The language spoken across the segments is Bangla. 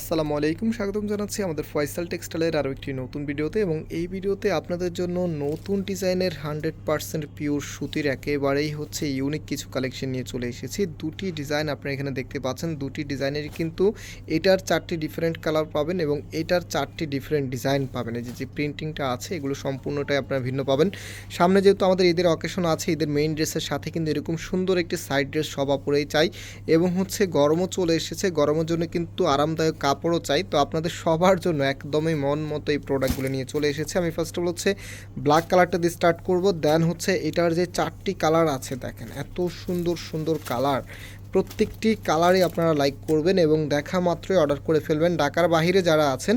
আসসালামু আলাইকুম, স্বাগতম জানাচ্ছি আমাদের ফয়সাল টেক্সটাইলের আরও একটি নতুন ভিডিওতে এবং এই ভিডিওতে আপনাদের জন্য নতুন ডিজাইনের হান্ড্রেড পার্সেন্ট পিওর সুতির একেবারেই হচ্ছে ইউনিক কিছু কালেকশন নিয়ে চলে এসেছি। দুটি ডিজাইন আপনারা এখানে দেখতে পাচ্ছেন। দুটি ডিজাইনের কিন্তু এটার চারটি ডিফারেন্ট কালার পাবেন এবং এটার চারটি ডিফারেন্ট ডিজাইন পাবেন। এই যে যে প্রিন্টিংটা আছে, এগুলো সম্পূর্ণটাই আপনারা ভিন্ন পাবেন। সামনে যেহেতু আমাদের ঈদের অকেশন আছে, ঈদের মেইন ড্রেসের সাথে কিন্তু এরকম সুন্দর একটি সাইড ড্রেস সবা পরেই চাই এবং হচ্ছে গরমও চলে এসেছে। গরমের জন্য কিন্তু আরামদায়ক কাপড়ও চাই, তো আপনাদের সবার জন্য একদমই মন মতো এই প্রোডাক্টগুলো নিয়ে চলে এসেছে। আমি ফার্স্ট অফ অল হচ্ছে ব্ল্যাক কালারটা দিয়ে স্টার্ট করব দেন হচ্ছে এটার যে চারটি কালার আছে দেখেন, এত সুন্দর সুন্দর কালার প্রত্যেকটি কালারই আপনারা লাইক করবেন এবং দেখা মাত্রই অর্ডার করে ফেলবেন। ঢাকার বাইরে যারা আছেন,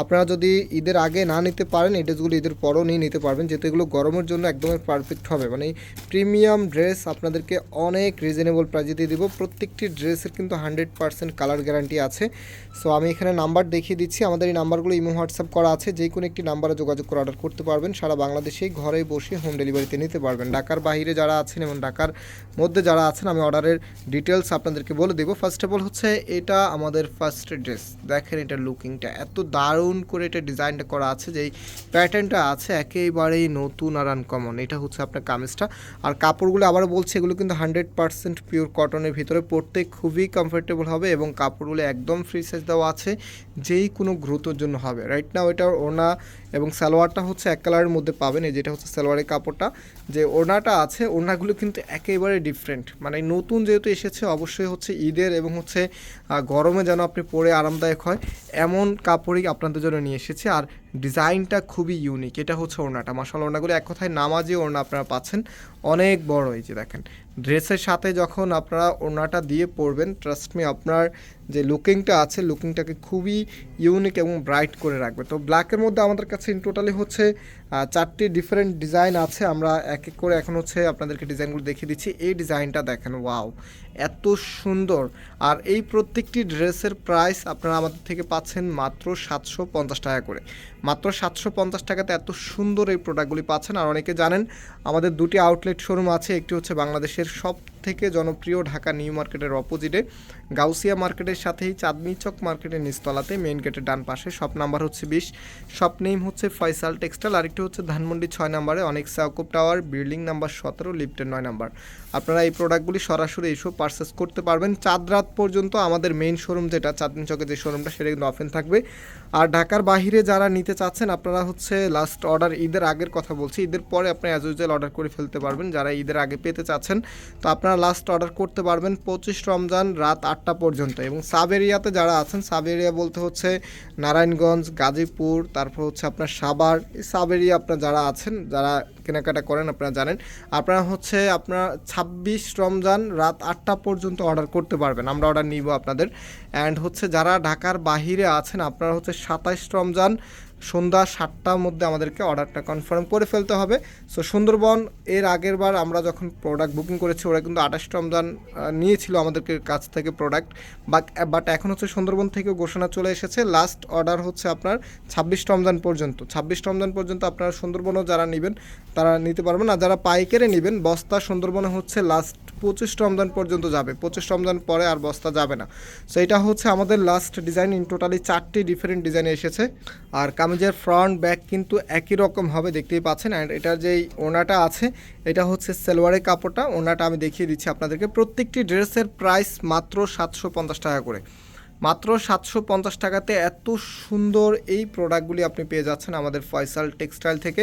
আপনারা যদি ঈদের আগে না নিতে পারেন, এই ড্রেসগুলো ঈদের পরও নিয়ে নিতে পারবেন, যেহেতু এগুলো গরমের জন্য একদমই পারফেক্ট হবে। মানে প্রিমিয়াম ড্রেস আপনাদেরকে অনেক রিজনেবল প্রাইজে দিয়ে দিব। প্রত্যেকটি ড্রেসের কিন্তু হান্ড্রেড পার্সেন্ট কালার গ্যারান্টি আছে। সো আমি এখানে নাম্বার দেখিয়ে দিচ্ছি। আমাদের এই নাম্বারগুলো ইমো, হোয়াটসঅ্যাপ করা আছে। যে কোনো একটি নাম্বারে যোগাযোগ করে অর্ডার করতে পারবেন। সারা বাংলাদেশেই ঘরে বসে হোম ডেলিভারিতে নিতে পারবেন। ঢাকার বাইরে যারা আছেন এবং ঢাকার মধ্যে যারা আছেন, আমি অর্ডারের ডিটেলস আপনাদেরকে বলে দেবো। ফার্স্ট অফ অল হচ্ছে এটা আমাদের ফার্স্ট ড্রেস দেখেন এটা লুকিংটা এত দারুণ করে এটা ডিজাইনটা করা আছে যেই প্যাটার্নটা আছে একেবারেই নতুন আর আনকমন এটা হচ্ছে আপনার কামিজটা। আর কাপড়গুলো আবার বলছি, এগুলো কিন্তু হান্ড্রেড পার্সেন্ট পিওর কটনের ভিতরে। পরতে খুবই কমফোর্টেবল হবে এবং কাপড়গুলো একদম ফ্রি সাইজ দেওয়া আছে। যেই কোনো গ্রোথের জন্য হবে। রাইট নাও এটার ওনা এবং সালোয়ারটা হচ্ছে এক কালারের মধ্যে পাবেন। এই যেটা হচ্ছে সালোয়ারের কাপড়টা। যে ওড়নাটা আছে, ওড়নাগুলো কিন্তু একেবারে ডিফারেন্ট মানে নতুন যেহেতু এসেছে অবশ্যই হচ্ছে ঈদের এবং হচ্ছে গরমে যেন আপনি পরে আরামদায়ক হয়, এমন কাপড়ই আপনাদের জন্য নিয়ে এসেছি। আর ডিজাইনটা খুবই ইউনিক এটা হচ্ছে ওড়নাটা। মাসাল ওড়নাগুলো এক কথায় নামাজে ওড়না আপনারা পাচ্ছেন। অনেক বড় এই যে দেখেন। ড্রেসের সাথে যখন আপনারা ওড়নাটা দিয়ে পরবেন ট্রাস্ট মি আপনার যে লুকিংটা আছে লুকিংটাকে খুবই ইউনিক এবং ব্রাইট করে রাখবে। তো ব্ল্যাকের মধ্যে আমাদের কাছে ইন টোটালি হচ্ছে চারটি ডিফারেন্ট ডিজাইন আছে। আমরা এক এক করে এখন হচ্ছে আপনাদেরকে ডিজাইনগুলো দেখিয়ে দিচ্ছি। এই ডিজাইনটা দেখেন ওয়াও এত সুন্দর। আর এই প্রত্যেকটি ড্রেসের প্রাইস আপনারা আমাদের থেকে পাচ্ছেন মাত্র সাতশো পঞ্চাশ টাকা করে। মাত্র সাতশো পঞ্চাশ টাকাতে এত সুন্দর এই প্রোডাক্টগুলি পাচ্ছেন। আর অনেকে জানেন, আমাদের দুটি আউটলেট শোরুম আছে, একটি হচ্ছে বাংলাদেশের সব থেকে জনপ্রিয় ঢাকা নিউ মার্কেটের অপোজিটে, গাউসিয়া মার্কেটের সাথেই চাঁদনি চক মার্কেটের নিচতলাতে মেইন গেটের ডান পাশে। শপ নাম্বার হচ্ছে বিশ। শপ নেম হচ্ছে ফয়সাল টেক্সটাইল, আরেকটি হচ্ছে ধানমন্ডি ছয় নাম্বারে, অনেক সাউকুপ টাওয়ার, বিল্ডিং নাম্বার সতেরো, লিফটের নয় নাম্বার। আপনারা এই প্রোডাক্টগুলি সরাসরি এসেও পারচেস করতে পারবেন। চাঁদ রাত পর্যন্ত আমাদের মেইন শোরুম যেটা, চাঁদনি চকে যে শোরুমটা, সেটা কিন্তু অফেন থাকবে। আর ঢাকার বাইরে যারা নিতে চাচ্ছেন, আপনারা হচ্ছে লাস্ট অর্ডার ঈদের আগের কথা বলছি। ঈদের পরে আপনি অ্যাজ ইউজুয়াল অর্ডার করে ফেলতে পারবেন। যারা ঈদের আগে পেতে চাচ্ছেন, তো আপনারা লাস্ট অর্ডার করতে পারবেন পঁচিশ রমজান রাত আটটা পর্যন্ত। এবং সাব এরিয়াতে যারা আছেন সাব এরিয়া বলতে হচ্ছে নারায়ণগঞ্জ, গাজীপুর, তারপর হচ্ছে আপনার সাবার এই সাব এরিয়া আপনার যারা আছেন, যারা কেনাকাটা করেন আপনারা জানেন, আপনারা হচ্ছে আপনার ছাব্বিশ রমজান রাত আটটা পর্যন্ত অর্ডার করতে পারবেন। আমরা অর্ডার নিব আপনাদের। অ্যান্ড হচ্ছে যারা ঢাকার বাহিরে আছেন, আপনারা হচ্ছে সাতাইশ রমজান সন্ধ্যা সাতটার মধ্যে আমাদেরকে অর্ডারটা কনফার্ম করে ফেলতে হবে। সো সুন্দরবন, এর আগের বার আমরা যখন প্রোডাক্ট বুকিং করেছি, ওরা কিন্তু আঠাশ রমজান নিয়েছিল আমাদেরকে কাছ থেকে প্রোডাক্ট বাট এখন হচ্ছে সুন্দরবন থেকে ঘোষণা চলে এসেছে। লাস্ট অর্ডার হচ্ছে আপনার ছাব্বিশ রমজান পর্যন্ত। ছাব্বিশ রমজান পর্যন্ত আপনারা সুন্দরবনও যারা নেবেন, তারা নিতে পারবেন। আর যারা পাইকারে নেবেন, বস্তা সুন্দরবনে হচ্ছে লাস্ট পঁচিশ রমজান পর্যন্ত যাবে। পঁচিশ রমজান পরে আর বস্তা যাবে না। সো এটা হচ্ছে আমাদের লাস্ট ডিজাইন ইন টোটালি চারটি ডিফারেন্ট ডিজাইন এসেছে। আর কামিজের ফ্রন্ট ব্যাক কিন্তু একই রকম হবে, দেখতেই পাচ্ছেন। অ্যান্ড এটার যেই ওনাটা আছে, এটা হচ্ছে সেলোয়ারের কাপড়টা। ওনাটা আমি দেখিয়ে দিচ্ছি আপনাদেরকে। প্রত্যেকটি ড্রেসের প্রাইস মাত্র সাতশো পঞ্চাশ টাকা করে। মাত্র সাতশো পঞ্চাশ টাকাতে এত সুন্দর এই প্রোডাক্টগুলি আপনি পেয়ে যাচ্ছেন আমাদের ফয়সাল টেক্সটাইল থেকে।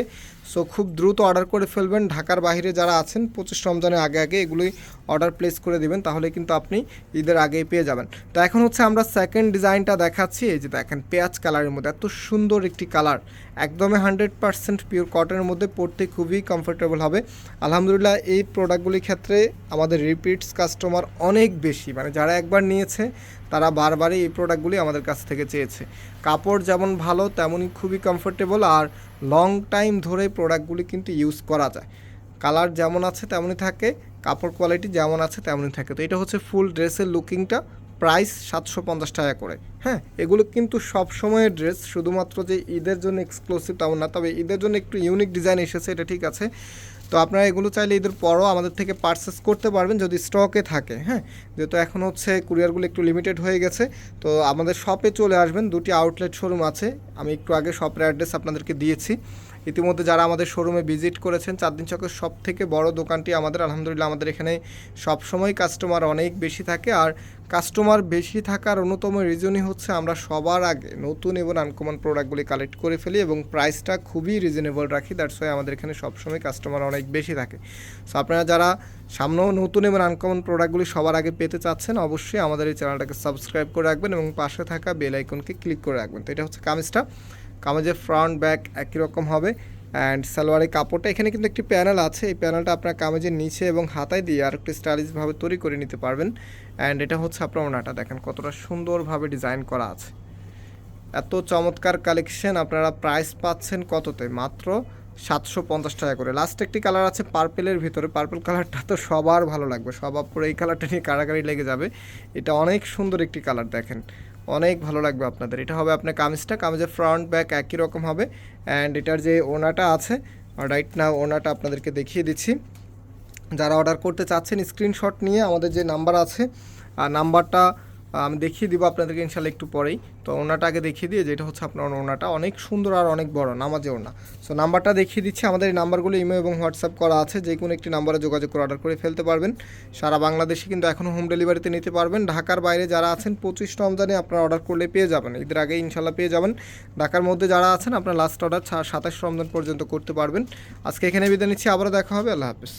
সো খুব দ্রুত অর্ডার করে ফেলবেন। ঢাকার বাহিরে যারা আছেন, পঁচিশ রমজানের আগে আগে এগুলোই অর্ডার প্লেস করে দেবেন, তাহলে কিন্তু আপনি ঈদের আগেই পেয়ে যাবেন। তো এখন হচ্ছে আমরা সেকেন্ড ডিজাইনটা দেখাচ্ছি। এই যে দেখেন, পেঁয়াজ কালারের মধ্যে এত সুন্দর একটি কালার একদমই হান্ড্রেড পার্সেন্ট পিওর কটনের মধ্যে পড়তে খুবই কমফোর্টেবল হবে। আলহামদুলিল্লাহ, এই প্রোডাক্টগুলির ক্ষেত্রে আমাদের রিপিটস কাস্টমার অনেক বেশি। মানে যারা একবার নিয়েছে, তারা বারবারই এই প্রোডাক্টগুলি আমাদের কাছ থেকে চেয়েছে। কাপড় যেমন ভালো, তেমনই খুবই কমফোর্টেবল আর লং টাইম ধরে প্রোডাক্টগুলি কিন্তু ইউজ করা যায়। কালার যেমন আছে, তেমনই থাকে, কাপড় কোয়ালিটি যেমন আছে, তেমনই থাকে। তো এটা হচ্ছে ফুল ড্রেসের লুকিংটা প্রাইস সাতশো পঞ্চাশ টাকা করে। হ্যাঁ এগুলো কিন্তু সব সময়ের ড্রেস, শুধুমাত্র যে ঈদের জন্য এক্সক্লুসিভ তেমন না, তবে ঈদের জন্য একটু ইউনিক ডিজাইন এসেছে, এটা ঠিক আছে। তো আপনারা এগুলো চাইলে ঈদের পরও আমাদের থেকে পারচেস করতে পারবেন যদি স্টকে থাকে হ্যাঁ। যেহেতু এখন হচ্ছে কুরিয়ারগুলো একটু লিমিটেড হয়ে গেছে, তো আমাদের শপে চলে আসবেন, দুটি আউটলেট শোরুম আছে। আমি একটু আগে শপের অ্যাড্রেস আপনাদেরকে দিয়েছি। ইতিমধ্যে যারা আমাদের শোরুমে ভিজিট করেছেন চাঁদদিন চকের সব থেকে বড় দোকানটি আমাদের, আলহামদুলিল্লাহ আমাদের এখানে সবসময় কাস্টমার অনেক বেশি থাকে। আর কাস্টমার বেশি থাকার অন্যতম রিজনই হচ্ছে আমরা সবার আগে নতুন এবং আনকমন প্রোডাক্টগুলি কালেক্ট করে ফেলি এবং প্রাইসটা খুবই রিজনেবল রাখি। দ্যাটস ওয়াই আমাদের এখানে সবসময় কাস্টমার অনেক বেশি থাকে। সো আপনারা যারা সামনেও নতুন এবং আনকমন প্রোডাক্টগুলি সবার আগে পেতে চাচ্ছেন, অবশ্যই আমাদের এই চ্যানেলটাকে সাবস্ক্রাইব করে রাখবেন এবং পাশে থাকা বেল আইকনকে ক্লিক করে রাখবেন। তো এটা হচ্ছে কামিজটা। কামিজের ফ্রন্ট ব্যাক একই রকম হবে অ্যান্ড সালোয়ারের কাপড়টা এখানে কিন্তু একটি প্যানেল আছে। এই প্যানেলটা আপনার কামিজের নিচে এবং হাতায় দিয়ে আর একটু স্টাইলিশভাবে তৈরি করে নিতে পারবেন। অ্যান্ড এটা হচ্ছে আপনার ওনাটা, দেখেন কতটা সুন্দরভাবে ডিজাইন করা আছে। এত চমৎকার কালেকশন আপনারা প্রাইস পাচ্ছেন কততে? মাত্র সাতশো পঞ্চাশ টাকা করে। লাস্ট একটি কালার আছে পার্পেলের ভিতরে। পার্পেল কালারটা তো সবার ভালো লাগবে। সবার পরে এই কালারটা নিয়ে কারাগারি লেগে যাবে। এটা অনেক সুন্দর একটি কালার দেখেন। অনেক ভালো লাগবে আপনাদের। এটা হবে আপনার কামিজটা, কামিজের ফ্রন্ট ব্যাক একই রকম হবে। অ্যান্ড এটার যে ওনাটা আছে রাইট না ওনাটা আপনাদেরকে দেখিয়ে দিচ্ছি। যারা অর্ডার করতে চাচ্ছেন স্ক্রিনশট নিয়ে আমাদের যে নাম্বার আছে নাম্বারটা আমি, দেখিয়ে দিব আপনাদেরকে ইনশাল্লাহ একটু পরেই। তো ওনাটা আগে দেখিয়ে দিয়ে যেটা হচ্ছে আপনার ওনাটা। অনেক সুন্দর আর অনেক বড় নামাজে ওনা সো নাম্বারটা দেখিয়ে দিচ্ছি। আমাদের এই নাম্বারগুলো ইমেল এবং হোয়াটসঅ্যাপ করা আছে। যে কোনো একটি নাম্বারে যোগাযোগ করে অর্ডার করে ফেলতে পারবেন। সারা বাংলাদেশে কিন্তু এখনও হোম ডেলিভারিতে নিতে পারবেন। ঢাকার বাইরে যারা আছেন, পঁচিশ রমজানে আপনারা অর্ডার করলে পেয়ে যাবেন। ঈদের আগে ইনশাল্লাহ পেয়ে যাবেন। ঢাকার মধ্যে যারা আছেন, আপনার লাস্ট অর্ডার সাতাশ রমজান পর্যন্ত করতে পারবেন। আজকে এখানে বিদায় নিচ্ছি। আবারও দেখা হবে। আল্লাহ হাফিজ।